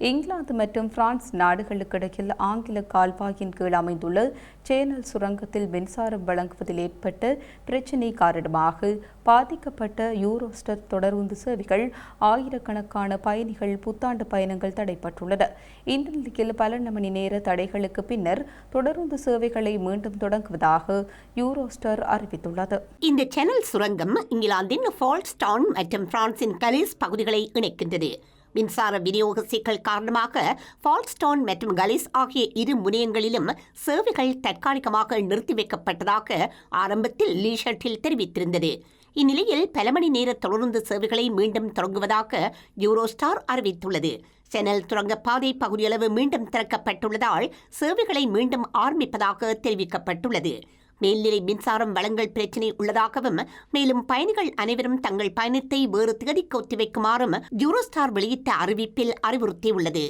இங்கிலாந்து மற்றும் பிரான்ஸ் நாடுகளுக்கிடையில் ஆங்கில கால்வாயின் கீழ் அமைந்துள்ள சேனல் சுரங்கத்தில் மின்சாரம் வழங்குவதில் ஏற்பட்ட பிரச்சினை காரணமாக பாதிக்கப்பட்ட யூரோஸ்டர் தொடருந்து சேவைகள் ஆயிரக்கணக்கான பயணிகள் புத்தாண்டு பயணங்கள் தடைப்பட்டுள்ளன இந்த நிலையில் பல மணி நேர தடைகளுக்கு பின்னர் தொடருந்து சேவைகளை மீண்டும் தொடங்குவதாக யூரோஸ்டர் அறிவித்துள்ளது. இந்த சேனல் சுரங்கம் இங்கிலாந்தின் ஃபால்ஸ்டவுன் மற்றும் பிரான்சின் கலிஸ் பகுதிகளை இணைக்கின்றது. மின்சார விநியோக சிக்கல் காரணமாக ஃபால்ஸ்டவுன் மற்றும் கலிஸ் ஆகிய இரு முனையங்களிலும் சேவைகள் தற்காலிகமாக நிறுத்தி வைக்கப்பட்டதாக ஆரம்பத்தில் லீஷர்ட்டில் தெரிவித்திருந்தது. இந்நிலையில் பல மணி நேர தொடர்ந்து சேவைகளை மீண்டும் தொடங்குவதாக யூரோஸ்டார் அறிவித்துள்ளது. செனல் சுரங்கப்பாதை பகுதியளவு மீண்டும் திறக்கப்பட்டுள்ளதால் சேவைகளை மீண்டும் ஆரம்பிப்பதாக தெரிவிக்கப்பட்டுள்ளது. மேல்நிலை மின்சாரம் வழங்கல் பிரச்சினை உள்ளதாகவும் மேலும் பயணிகள் அனைவரும் தங்கள் பயணத்தை வேறு திகதிக்கு ஒத்திவைக்குமாறும் யூரோஸ்டார் வெளியிட்ட அறிவிப்பில் அறிவுறுத்தியுள்ளது.